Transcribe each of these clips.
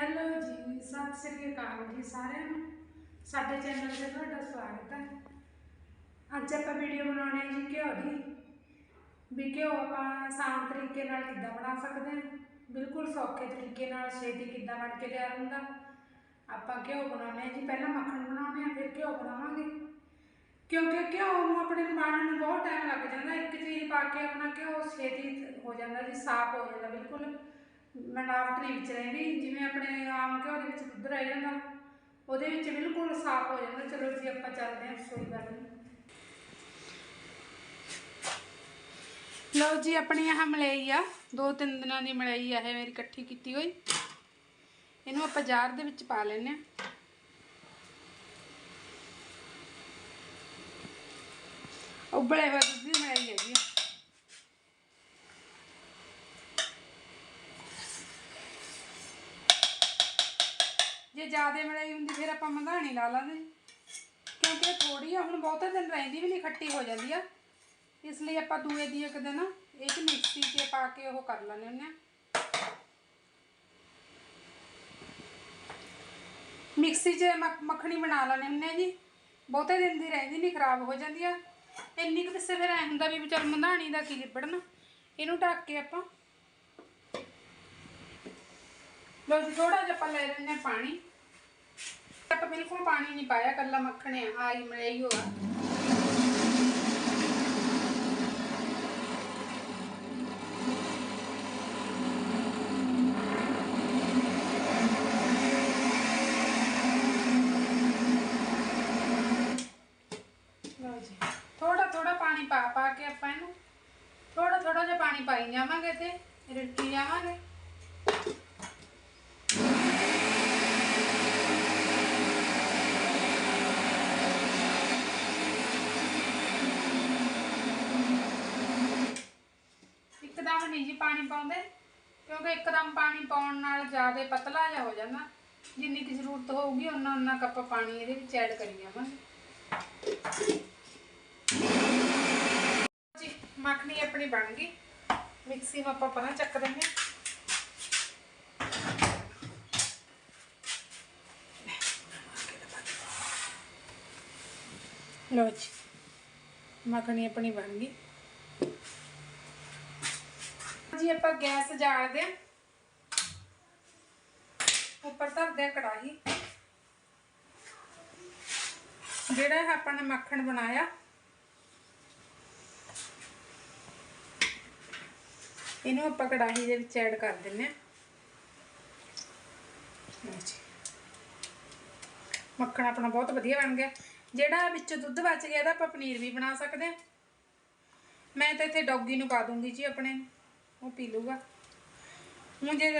Hello ਜੀ, ਸਤਿ ਸ੍ਰੀ ਅਕਾਲ ਜੀ ਸਾਰਿਆਂ ਨੂੰ। ਸਾਡੇ ਚੈਨਲ ਤੇ ਤੁਹਾਡਾ ਸਵਾਗਤ ਹੈ। ਅੱਜ ਆਪਾਂ ਵੀਡੀਓ ਬਣਾਉਣੀ ਹੈ ਜੀ ਘਿਓ ਦੀ। ਵੀ ਘਿਓ ਆਪਾਂ ਆਸਾਨ ਤਰੀਕੇ ਨਾਲ ਕਿੱਦਾਂ ਬਣਾ ਸਕਦੇ ਹਾਂ। ਬਿਲਕੁਲ ਸੌਖੇ ਤਰੀਕੇ ਨਾਲ ਛੇਤੀ ਕਿੱਦਾਂ ਬਣ ਕੇ ਤਿਆਰ ਹੁੰਦਾ। ਆਪਾਂ ਘਿਓ ਬਣਾਉਣੇ ਆ ਜੀ, ਪਹਿਲਾਂ ਮੱਖਣ ਬਣਾਉਣੇ ਆ ਫਿਰ ਘਿਓ ਬਣਾਵਾਂਗੇ। ਕਿਉਂਕਿ ਘਿਓ ਨੂੰ ਆਪਣੇ ਨੂੰ ਨੂੰ ਬਹੁਤ ਟਾਈਮ ਲੱਗ ਜਾਂਦਾ, ਇੱਕ ਚੀਜ਼ ਪਾ ਕੇ ਆਪਣਾ ਘਿਓ ਛੇਤੀ ਹੋ ਜਾਂਦਾ ਜੀ, ਸਾਫ਼ ਹੋ ਜਾਂਦਾ ਬਿਲਕੁਲ। ਮਿਲਾਵਟ ਨਹੀਂ ਵਿੱਚ ਰਹਿੰਦੀ। ਉੱਧਰ ਦੇ ਜਾਂਦਾ। ਉਹਦੇ ਵਿੱਚ ਬਿਲਕੁਲ ਸਾਫ਼ ਹੋ ਜਾਂਦਾ। ਚਲੋ ਜੀ, ਆਪਾਂ ਚੱਲਦੇ ਹਾਂ ਸੋਈ ਗੱਲ ਲਓ ਜੀ, ਆਪਣੀ ਆਹ ਮਲਾਈ ਆ। ਦੋ ਤਿੰਨ ਦਿਨਾਂ ਦੀ ਮਲਾਈ ਆ ਇਹ ਮੇਰੀ ਇਕੱਠੀ ਕੀਤੀ ਹੋਈ। ਇਹਨੂੰ ਆਪਾਂ ਜਾਰ ਦੇ ਵਿੱਚ ਪਾ ਲੈਨੇ ਆ ਉਬਲੇ ਹੋਏ ਦੁੱਧ ਦੀ ਮਲਾਈ ਹੈਗੀ ਆ। ਜੇ ਜ਼ਿਆਦਾ ਮਲਾਈ ਹੁੰਦੀ, ਫਿਰ ਆਪਾਂ ਮਧਾਣੀ ਲਾ ਲਾਂਗੇ। ਕਿਉਂਕਿ ਥੋੜੀ ਆ, ਹੁਣ ਬਹੁਤੇ ਦਿਨ ਰਹਿੰਦੀ ਵੀ ਨਹੀਂ, ਖੱਟੀ ਹੋ ਜਾਂਦੀ ਆ। ਇਸ ਲਈ ਆਪਾਂ ਦੂਏ ਦੀ ਇੱਕ ਦਿਨ ਇਹ ਚ ਮਿਕਸੀ 'ਚ ਪਾ ਕੇ ਉਹ ਕਰ ਲੈਂਦੇ ਹੁੰਦੇ ਆ। ਮਿਕਸੀ 'ਚ ਮੱਖ- ਮੱਖਣੀ ਬਣਾ ਲੈਂਦੇ ਹੁੰਦੇ ਆ ਜੀ। ਬਹੁਤੇ ਦਿਨ ਦੀ ਰਹਿੰਦੀ ਨਹੀਂ, ਖਰਾਬ ਹੋ ਜਾਂਦੀ ਆ। ਇੰਨੀ ਕੁ ਕਿਸੇ ਫਿਰ ਐ ਹੁੰਦਾ ਵੀ ਵਿਚਾਰ ਮੰਧਾਣੀ ਦਾ ਕੀ ਲਿਬੜਨਾ। ਇਹਨੂੰ ਢੱਕ ਕੇ ਆਪਾਂ ਲਓ ਜੀ ਥੋੜਾ ਜਿਹਾ ਆਪਾਂ ਲੈ ਲੈਂਦੇ ਹਾਂ ਪਾਣੀ। ਆਪਾਂ ਬਿਲਕੁਲ ਪਾਣੀ ਨਹੀਂ ਪਾਇਆ, ਕੱਲਾ ਮੱਖਣ ਹੈ। ਆਈ ਮਲਾਈ ਹੋਆ ਥੋੜਾ ਥੋੜਾ ਪਾਣੀ ਪਾ ਪਾ ਕੇ ਆਪਾਂ ਇਹਨੂੰ। ਥੋੜਾ ਥੋੜਾ ਜਿਹਾ ਪਾਣੀ ਪਾਈ ਜਾਵਾਂਗੇ ਤੇ ਰਿੜਕੀ ਜਾਵਾਂਗੇ ਇੱਕਦਮ ਨਹੀਂ ਜੀ ਪਾਣੀ ਪਾਉਂਦੇ, ਕਿਉਂਕਿ ਇੱਕਦਮ ਪਾਣੀ ਪਾਉਣ ਨਾਲ ਜ਼ਿਆਦਾ ਪਤਲਾ ਜਿਹਾ ਹੋ ਜਾਂਦਾ। ਜਿੰਨੀ ਕਿ ਜ਼ਰੂਰਤ ਹੋਊਗੀ ਉਹਨਾਂ ਉਹਨਾਂ ਕੱਪ ਪਾਣੀ ਇਹਦੇ ਵਿੱਚ ਐਡ ਕਰੀ ਜਾਵਾਂਗੇ। ਜੀ, ਮੱਖਣੀ ਆਪਣੀ ਬਣ ਗਈ। ਮਿਕਸੀ ਨੂੰ ਆਪਾਂ ਪਰਾਂ ਚੱਕ ਦਿੰਦੇ ਲੋ ਜੀ, ਮੱਖਣੀ ਆਪਣੀ ਬਣ ਗਈ। ਜੀ, ਆਪਾਂ ਗੈਸ ਜਾਲਦੇ ਹਾਂ। ਉੱਪਰ ਧਰਦੇ ਹਾਂ ਕੜਾਹੀ। ਜਿਹੜਾ ਆਪਾਂ ਨੇ ਮੱਖਣ ਬਣਾਇਆ, ਇਹਨੂੰ ਆਪਾਂ ਕੜਾਹੀ ਦੇ ਵਿੱਚ ਐਡ ਕਰ ਦਿੰਨੇ ਆ ਮੱਖਣ ਆਪਣਾ ਬਹੁਤ ਵਧੀਆ ਬਣ ਗਿਆ। ਜਿਹੜਾ ਵਿੱਚ ਦੁੱਧ ਬਚ ਗਿਆ, ਇਹਦਾ ਆਪਾਂ ਪਨੀਰ ਵੀ ਬਣਾ ਸਕਦੇ ਆ ਮੈਂ ਤਾਂ ਇੱਥੇ ਡੌਗੀ ਨੂੰ ਪਾ ਦੂੰਗੀ ਜੀ ਆਪਣੇ। ਉਹ ਪੀ ਲੂਗਾ ਹੁਣ ਜੇ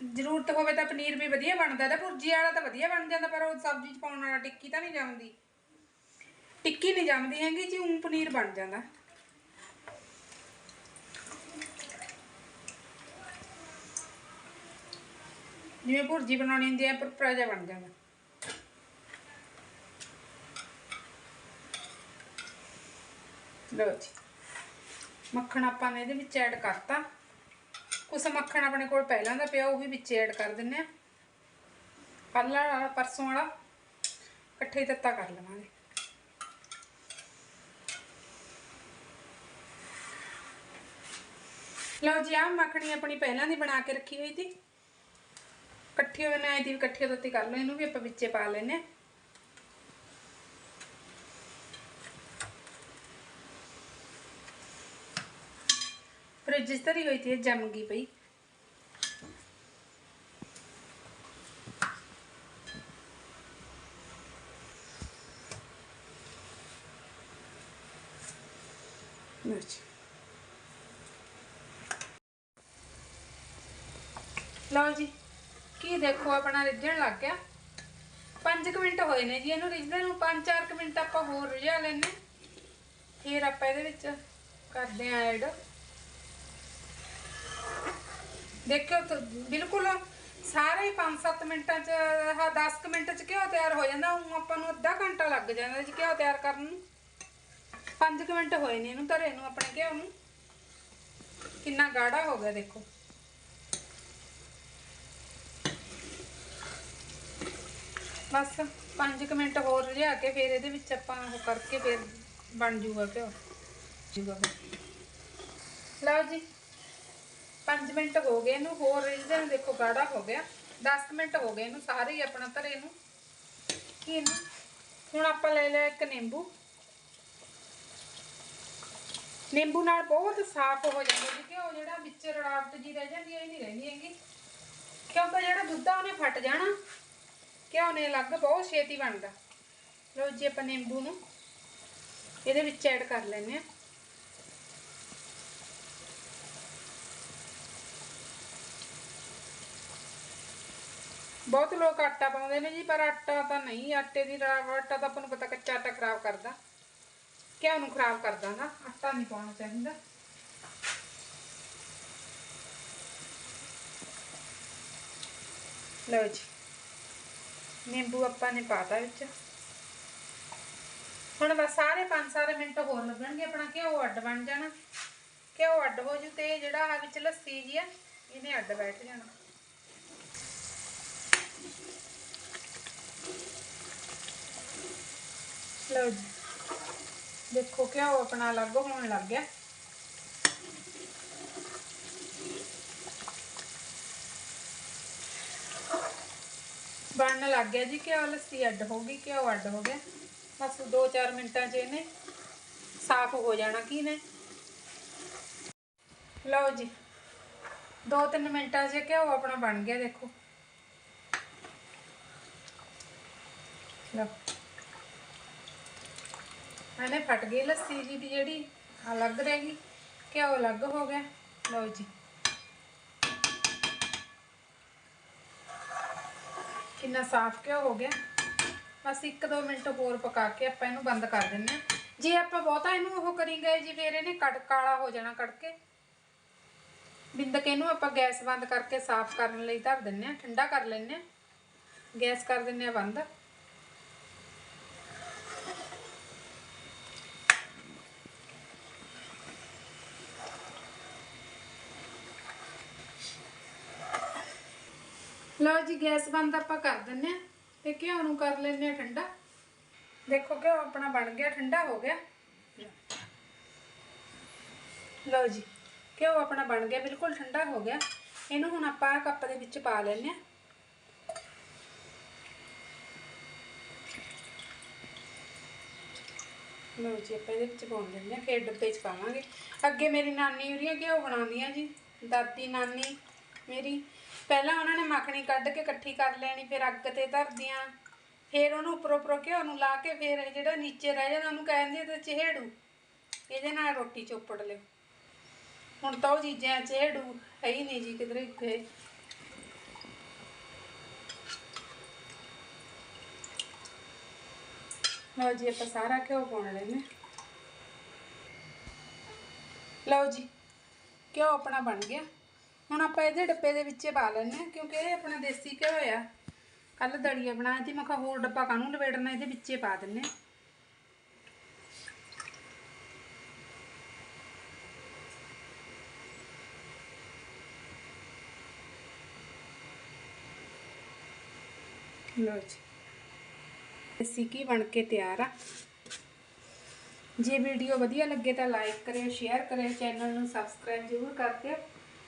ਜ਼ਰੂਰਤ ਹੋਵੇ ਤਾਂ ਪਨੀਰ ਵੀ ਵਧੀਆ ਬਣਦਾ, ਇਹਦਾ ਭੁਰਜੀ ਵਾਲਾ ਤਾਂ ਵਧੀਆ ਬਣ ਜਾਂਦਾ, ਪਰ ਉਹ ਸਬਜ਼ੀ 'ਚ ਪਾਉਣ ਵਾਲਾ ਟਿੱਕੀ ਤਾਂ ਨਹੀਂ ਜੰਮਦੀ। ਟਿੱਕੀ ਨਹੀਂ ਜੰਮਦੀ ਹੈਗੀ, ਜੀ ਉਂ ਪਨੀਰ ਬਣ ਜਾਂਦਾ। ਜਿਵੇਂ ਭੁਰਜੀ ਬਣਾਉਣੀ ਹੁੰਦੀ ਹੈ ਪਰ ਪਰਾਜਾ ਬਣ ਜਾਂਦਾ। ਲਓ ਜੀ। ਮੱਖਣ ਆਪਾਂ ਨੇ ਇਹਦੇ ਵਿੱਚ ਐਡ ਕਰਤਾ। ਕੁਛ ਮੱਖਣ ਆਪਣੇ ਕੋਲ ਪਹਿਲਾਂ ਦਾ ਪਿਆ, ਉਹ ਵੀ ਵਿੱਚ ਐਡ ਕਰ ਦਿੰਨੇ ਆ। ਕੱਲ੍ਹ ਵਾਲਾ, ਪਰਸੋਂ ਵਾਲਾ, ਇਕੱਠੇ ਤੱਤਾ ਕਰ ਲਵਾਂਗੇ। ਲਓ ਜੀ, ਆਹ ਮੱਖਣੀ ਆਪਣੀ ਪਹਿਲਾਂ ਦੀ ਬਣਾ ਕੇ ਰੱਖੀ ਹੋਈ ਸੀ। ਇਕੱਠੇ ਹੋਵੇ ਨਾ ਇਹਦੀ ਵੀ ਇਕੱਠੀ ਤੱਤੀ ਕਰ ਲਓ, ਇਹਨੂੰ ਵੀ ਆਪਾਂ ਵਿੱਚੇ ਪਾ ਲੈਨੇ ਆ। ਫ੍ਰਿਜ 'ਚ ਧਰੀ ਹੋਈ ਸੀ, ਇਹ ਜੰਮ ਗਈ ਪਈ। ਲਓ ਜੀ। ਕੀ ਦੇਖੋ, ਆਪਣਾ ਰਿੱਝਣ ਲੱਗ ਗਿਆ। 5 ਮਿੰਟ ਹੋਏ ਨੇ ਜੀ, ਇਹਨੂੰ ਰਿੱਝਦੇ ਨੂੰ 5-4 ਮਿੰਟ ਆਪਾਂ ਹੋਰ ਰਿਝਾ ਲੈਨੇ ਫਿਰ ਆਪਾਂ ਇਹਦੇ ਵਿੱਚ ਕਰਦੇ ਆ ਐਡ ਦੇਖਿਓ ਤਾਂ ਬਿਲਕੁਲ ਸਾਰੇ ਹੀ 5-7 ਮਿੰਟਾਂ ਚ, ਆਹ 10 ਮਿੰਟ ਚ ਘਿਓ ਤਿਆਰ ਹੋ ਜਾਂਦਾ ਹੁਣ ਆਪਾਂ ਨੂੰ ਅੱਧਾ ਘੰਟਾ ਲੱਗ ਜਾਂਦਾ ਜੀ ਘਿਓ ਤਿਆਰ ਕਰਨ ਨੂੰ। 5 ਮਿੰਟ ਹੋਏ ਨੇ ਇਹਨੂੰ ਧਰੇ ਨੂੰ ਆਪਣੇ ਘਿਓ ਨੂੰ। ਕਿੰਨਾ ਗਾੜਾ ਹੋ ਗਿਆ ਦੇਖੋ। ਬਸ 5 ਮਿੰਟ ਹੋਰ ਲਿਆ ਕੇ ਫਿਰ ਇਹਦੇ ਵਿੱਚ ਆਪਾਂ ਉਹ ਕਰਕੇ ਫਿਰ ਬਣ ਜੂਗਾ ਘਿਓ। ਜੂਗਾ ਲਓ ਜੀ। 5 ਮਿੰਟ ਹੋ ਗਏ ਇਹਨੂੰ, ਹੋਰ ਇਹਦੇ ਨਾਲ ਦੇਖੋ ਗਾੜਾ ਹੋ ਗਿਆ। 10 ਮਿੰਟ ਹੋ ਗਏ ਇਹਨੂੰ, ਸਾਰੇ ਹੀ ਆਪਣਾ ਧਰੇ ਨੂੰ। ਕੀ ਇਹਨੂੰ? ਹੁਣ ਆਪਾਂ ਲੈ ਲਿਆ ਇੱਕ ਨਿੰਬੂ। ਨਿੰਬੂ ਨਾਲ ਬਹੁਤ ਸਾਫ਼ ਹੋ ਜਾਂਦਾ ਜੀ ਕਿ ਉਹ ਜਿਹੜਾ ਵਿੱਚ ਰੜਾਵਟ ਜੀ ਰਹਿ ਜਾਂਦੀ ਹੈ ਇਹ ਨਹੀਂ ਰਹਿੰਦੀ ਹੈਗੀ। ਕਿਉਂਕਿ ਜਿਹੜਾ ਦੁੱਧ ਆ, ਉਹਨੇ ਫਟ ਜਾਣਾ। ਘਿਓ ਨੇ ਅਲੱਗ ਬਹੁਤ ਛੇਤੀ ਬਣਦਾ। ਲਓ ਜੀ, ਆਪਾਂ ਨਿੰਬੂ ਨੂੰ ਇਹਦੇ ਵਿੱਚ ਐਡ ਕਰ ਲੈਂਦੇ ਆ ਬਹੁਤ ਲੋਕ ਆਟਾ ਪਾਉਂਦੇ ਨੇ ਜੀ, ਪਰ ਆਟਾ ਤਾਂ ਨਹੀਂ, ਆਟੇ ਦੀ ਆਟਾ ਤਾਂ ਆਪਾਂ ਨੂੰ ਪਤਾ ਕੱਚਾ ਆਟਾ ਖਰਾਬ ਕਰਦਾ। ਘਿਓ ਨੂੰ ਖਰਾਬ ਕਰਦਾ ਨਾ, ਆਟਾ ਨਹੀਂ ਪਾਉਣਾ ਚਾਹੀਦਾ। ਲਓ ਜੀ, ਨਿੰਬੂ ਆਪਾਂ ਨੇ ਪਾਤਾ ਵਿੱਚ। ਹੁਣ ਬਸ ਸਾਰੇ 5-7 ਮਿੰਟ ਹੋਰ ਲੱਗਣਗੇ, ਆਪਣਾ ਘਿਓ ਅੱਡ ਬਣ ਜਾਣਾ। ਘਿਓ ਅੱਡ ਹੋ ਜੂ ਤੇ ਜਿਹੜਾ ਆ ਵਿੱਚ ਲੱਸੀ ਜੀ ਆ, ਇਹਨੇ ਅੱਡ ਬੈਠ ਜਾਣਾ। ਲਓ ਜੀ ਦੇਖੋ ਘਿਓ ਆਪਣਾ ਅਲੱਗ ਹੋਣ ਲੱਗ ਗਿਆ। ਬਣਨ ਲੱਗ ਗਿਆ ਜੀ ਘਿਓ ਲੱਸੀ ਅੱਡ ਹੋ ਗਈ ਘਿਓ ਅੱਡ ਹੋ ਗਿਆ। ਬਸ 2-4 ਮਿੰਟਾਂ 'ਚ ਇਹਨੇ ਸਾਫ਼ ਹੋ ਜਾਣਾ ਕੀ ਨੇ। ਲਓ ਜੀ 2-3 ਮਿੰਟਾਂ 'ਚ ਘਿਓ ਆਪਣਾ ਬਣ ਗਿਆ, ਦੇਖੋ। ਲਓ। ਇਹਨੇ ਫਟ ਗਈ ਲੱਸੀ ਜੀ ਦੀ ਜਿਹੜੀ ਅਲੱਗ ਰਹਿ ਗਈ ਘਿਓ ਅਲੱਗ ਹੋ ਗਿਆ ਲਓ ਜੀ ਕਿੰਨਾ ਸਾਫ਼ ਘਿਓ ਹੋ ਗਿਆ ਬਸ 1-2 ਮਿੰਟ ਹੋਰ ਪਕਾ ਕੇ ਆਪਾਂ ਇਹਨੂੰ ਬੰਦ ਕਰ ਦਿੰਨੇ ਆ ਜੇ ਆਪਾਂ ਬਹੁਤਾ ਇਹਨੂੰ ਉਹ ਕਰੀ ਗਏ ਜੀ ਫਿਰ ਇਹਨੇ ਕੜ ਕਾਲਾ ਹੋ ਜਾਣਾ ਕੜਕੇ ਬਿੰਦਕ ਇਹਨੂੰ ਆਪਾਂ ਗੈਸ ਬੰਦ ਕਰਕੇ ਸਾਫ਼ ਕਰਨ ਲਈ ਧਰ ਦਿੰਨੇ ਆ ਠੰਡਾ ਕਰ ਲੈਨੇ ਆ ਗੈਸ ਕਰ ਦਿੰਨੇ ਆ ਬੰਦ ਲਓ ਜੀ, ਗੈਸ ਬੰਦ ਆਪਾਂ ਕਰ ਦਿੰਨੇ ਆ ਤੇ ਘਿਓ ਨੂੰ ਕਰ ਲੈਨੇ ਆ ਠੰਡਾ। ਦੇਖੋ ਘਿਓ ਆਪਣਾ ਬਣ ਗਿਆ, ਠੰਡਾ ਹੋ ਗਿਆ। ਲਓ ਜੀ, ਘਿਓ ਆਪਣਾ ਬਣ ਗਿਆ, ਬਿਲਕੁਲ ਠੰਡਾ ਹੋ ਗਿਆ। ਇਹਨੂੰ ਹੁਣ ਆਪਾਂ ਕੱਪ ਦੇ ਵਿੱਚ ਪਾ ਲੈਨੇ ਆ ਲਓ ਜੀ, ਆਪਾਂ ਇਹਦੇ ਵਿੱਚ ਪਾਉਣ ਦਿੰਦੇ ਆ ਫਿਰ ਡੱਬੇ 'ਚ ਪਾਵਾਂਗੇ। ਅੱਗੇ ਮੇਰੀ ਨਾਨੀ ਉਰੀਆਂ ਘਿਓ ਬਣਾਉਂਦੀਆਂ ਜੀ, ਦਾਦੀ, ਨਾਨੀ। ਮੇਰੀ। ਪਹਿਲਾਂ ਉਹਨਾਂ ਨੇ ਮੱਖਣੀ ਕੱਢ ਕੇ ਇਕੱਠੀ ਕਰ ਲੈਣੀ, ਫਿਰ ਅੱਗ ਤੇ ਧਰਦੀਆਂ। ਫਿਰ ਉਹਨੂੰ ਉੱਪਰੋਂ ਉੱਪਰੋਂ ਘਿਓ ਨੂੰ ਲਾ ਕੇ ਫਿਰ ਇਹ ਜਿਹੜਾ ਨੀਚੇ ਰਹਿ ਜਾਂਦਾ, ਉਹਨੂੰ ਕਹਿੰਦੇ ਤੇ ਚਿਹੜੂ ਇਹਦੇ ਨਾਲ ਰੋਟੀ ਚੋਪੜ ਲਿਓ। ਹੁਣ ਤਾਂ ਉਹ ਚੀਜ਼ਾਂ ਚਿਹੜੂ ਹੈ ਹੀ ਨਹੀਂ ਜੀ ਕਿਧਰੇ ਗਏ ਲਓ ਜੀ, ਆਪਾਂ ਸਾਰਾ ਘਿਓ ਪਾਉਣ ਲੈਨੇ ਲਓ ਜੀ, ਘਿਓ ਆਪਣਾ ਬਣ ਗਿਆ। ਹੁਣ ਆਪਾਂ ਇਹਦੇ ਡੱਬੇ ਦੇ ਵਿੱਚ ਪਾ ਲੈਣੇ ਆ ਕਿਉਂਕਿ ਇਹ ਆਪਣਾ ਦੇਸੀ ਘਿਓ ਆ। ਕੱਲ ਦਲੀਆ ਬਣਾਇਆ ਸੀ, ਮੈਂ ਕਿਹਾ ਹੋਰ ਡੱਬਾ ਕਾਹਨੂੰ ਲਵੇੜਨਾ ਇਹਦੇ ਵਿੱਚੇ ਪਾ ਦਿੰਨੇ ਆ ਜੀ। ਦੇਸੀ ਘੀ ਬਣ ਕੇ ਤਿਆਰ ਆ। ਜੇ ਵੀਡੀਓ ਵਧੀਆ ਲੱਗੇ ਤਾਂ ਲਾਈਕ ਕਰਿਓ ਸ਼ੇਅਰ ਕਰਿਓ ਚੈਨਲ ਨੂੰ ਸਬਸਕ੍ਰਾਈਬ ਜ਼ਰੂਰ ਕਰ ਦਿਓ।